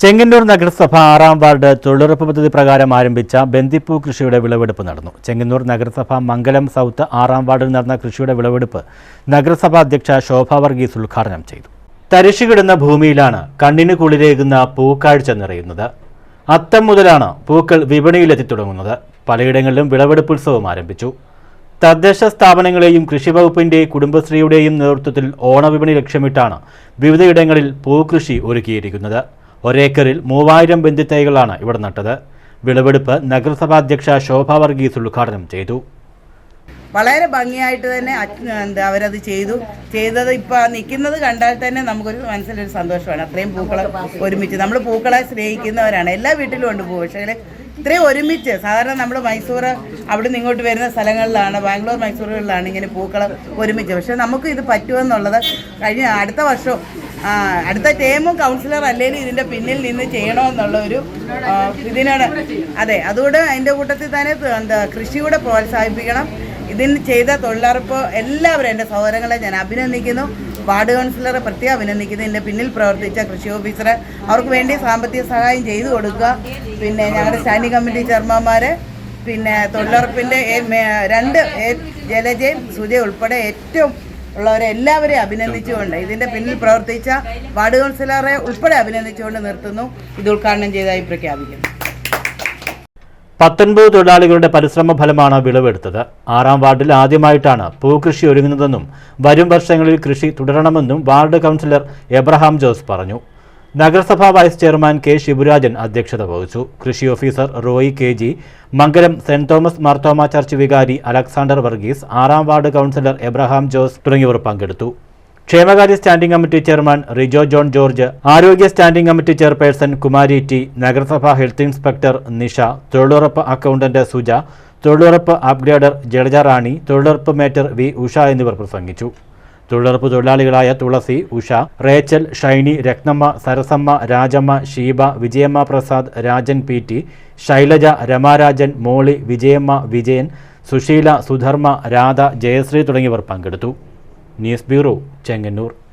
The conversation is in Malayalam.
ചെങ്ങന്നൂർ നഗരസഭ ആറാം വാർഡ് തൊഴിലുറപ്പ് പദ്ധതി പ്രകാരം ആരംഭിച്ച ബന്ദിപ്പൂ കൃഷിയുടെ വിളവെടുപ്പ് നടന്നു. ചെങ്ങന്നൂർ നഗരസഭ മംഗലം സൗത്ത് ആറാം വാർഡിൽ നടന്ന കൃഷിയുടെ വിളവെടുപ്പ് നഗരസഭാ അധ്യക്ഷ ശോഭ വർഗീസ് ഉദ്ഘാടനം ചെയ്തു. തരിശുകിടുന്ന ഭൂമിയിലാണ് കണ്ണിന് കുളിരേകുന്ന പൂക്കാഴ്ച നിറയുന്നത്. അത്തം മുതലാണ് പൂക്കൾ വിപണിയിലെത്തി തുടങ്ങുന്നത്. പലയിടങ്ങളിലും വിളവെടുപ്പ് ഉത്സവം ആരംഭിച്ചു. തദ്ദേശ സ്ഥാപനങ്ങളെയും കൃഷിവകുപ്പിന്റെ കുടുംബശ്രീയുടെയും നേതൃത്വത്തിൽ ഓണവിപണി ലക്ഷ്യമിട്ടാണ് വിവിധയിടങ്ങളിൽ പൂക്കൃഷി ഒരുക്കിയിരിക്കുന്നത്. ഒരേക്കറിൽ മൂവായിരം ബന്ധിത്തൈകളാണ് ഇവിടെ നട്ടത്. വിളവെടുപ്പ് നഗരസഭാ അധ്യക്ഷ ശോഭ വർഗീസ് ഉദ്ഘാടനം ചെയ്തു. വളരെ ഭംഗിയായിട്ട് തന്നെ എന്താ അവരത് ചെയ്തു. ചെയ്തത് ഇപ്പം നിൽക്കുന്നത് കണ്ടാൽ തന്നെ നമുക്കൊരു മനസ്സിലൊരു സന്തോഷമാണ്. അത്രയും പൂക്കളെ ഒരുമിച്ച് നമ്മൾ പൂക്കളെ സ്നേഹിക്കുന്നവരാണ്. എല്ലാ വീട്ടിലും ഉണ്ട് പൂ പക്ഷേ ഇത്രയും ഒരുമിച്ച് സാധാരണ നമ്മൾ മൈസൂർ അവിടെ ഇങ്ങോട്ട് വരുന്ന സ്ഥലങ്ങളിലാണ് ബാംഗ്ലൂർ മൈസൂറുകളിലാണ് ഇങ്ങനെ പൂക്കൾ ഒരുമിച്ച്. പക്ഷേ നമുക്ക് ഇത് പറ്റുമെന്നുള്ളത് കഴിഞ്ഞ അടുത്ത വർഷവും ആ, അടുത്ത ടേമും കൗൺസിലർ അല്ലെങ്കിലും ഇതിന്റെ പിന്നിൽ നിന്ന് ചെയ്യണമെന്നുള്ള ഒരു ഇതിനാണ്. അതെ അതുകൊണ്ട് അതിന്റെ കൂട്ടത്തിൽ തന്നെ എന്താ കൃഷിയുടെ പ്രോത്സാഹിപ്പിക്കണം. ഇതിന് ചെയ്ത തൊഴിലുറപ്പ് എല്ലാവരും എന്റെ സഹോദരങ്ങളെ ഞാൻ അഭിനന്ദിക്കുന്നു. വാർഡ് കൗൺസിലറെ പ്രത്യേകം അഭിനന്ദിക്കുന്നു. ഇതിന്റെ പിന്നിൽ പ്രവർത്തിച്ച കൃഷി ഓഫീസറെ അവർക്ക് വേണ്ടി സാമ്പത്തിക സഹായം ചെയ്തു കൊടുക്കുക. പിന്നെ ഞങ്ങളുടെ സ്റ്റാൻഡിംഗ് കമ്മിറ്റി ചെയർമാന്മാർ പിന്നെ തൊഴിലുറപ്പിന്റെ രണ്ട് ജലജയും സുജയും ഉൾപ്പെടെ ഏറ്റവും ഉള്ളവരെ എല്ലാവരെയും അഭിനന്ദിച്ചുകൊണ്ട് ഇതിന്റെ പിന്നിൽ പ്രവർത്തിച്ച വാർഡ് കൗൺസിലറെ ഉൾപ്പെടെ അഭിനന്ദിച്ചുകൊണ്ട് നിർത്തുന്നു. ഇത് ഉദ്ഘാടനം ചെയ്തതായി പ്രഖ്യാപിക്കുന്നു പത്തൊൻപത് തൊഴിലാളികളുടെ പരിശ്രമ ഫലമാണ് വിളവെടുത്തത്. ആറാം വാർഡിൽ ആദ്യമായിട്ടാണ് പൂക്കൃഷി ഒരുങ്ങുന്നതെന്നും വരും വർഷങ്ങളിൽ കൃഷി തുടരണമെന്നും വാർഡ് കൗൺസിലർ എബ്രഹാം ജോസ് പറഞ്ഞു. നഗരസഭാ വൈസ് ചെയർമാൻ കെ ശിവരാജൻ അധ്യക്ഷത വഹിച്ചു. കൃഷി officer Roy K G Mangalam saint Thomas Marthoma church വികാരി അലക്സാണ്ടർ വർഗീസ് ആറാം വാർഡ് കൗൺസിലർ എബ്രഹാം ജോസ് തുടങ്ങിയവർ പങ്കെടുത്തു. ക്ഷേമകാര്യ standing committee chairman Rijo John George ആരോഗ്യ standing committee chairperson Kumari T നഗരസഭാ ഹെൽത്ത് ഇൻസ്പെക്ടർ നിഷ തൊഴിലുറപ്പ് അക്കൗണ്ടന്റ് സുജ തൊഴിലുറപ്പ് അപ്ഗ്രേഡർ ജഡജ റാണി തൊഴിലുറപ്പ് മേറ്റർ വി ഉഷ എന്നിവർ പ്രസംഗിച്ചു. തൊഴിലുറപ്പ് തൊഴിലാളികളായ തുളസി ഉഷ റേച്ചൽ ഷൈനി രത്നമ്മ സരസമ്മ രാജമ്മ ഷീബ വിജയമ്മ പ്രസാദ് രാജൻ പി ടി ശൈലജ രമാരാജൻ മോളി വിജയമ്മ വിജയൻ സുശീല സുധർമ്മ രാധ ജയശ്രീ തുടങ്ങിയവർ പങ്കെടുത്തു. News bureau Chengannur.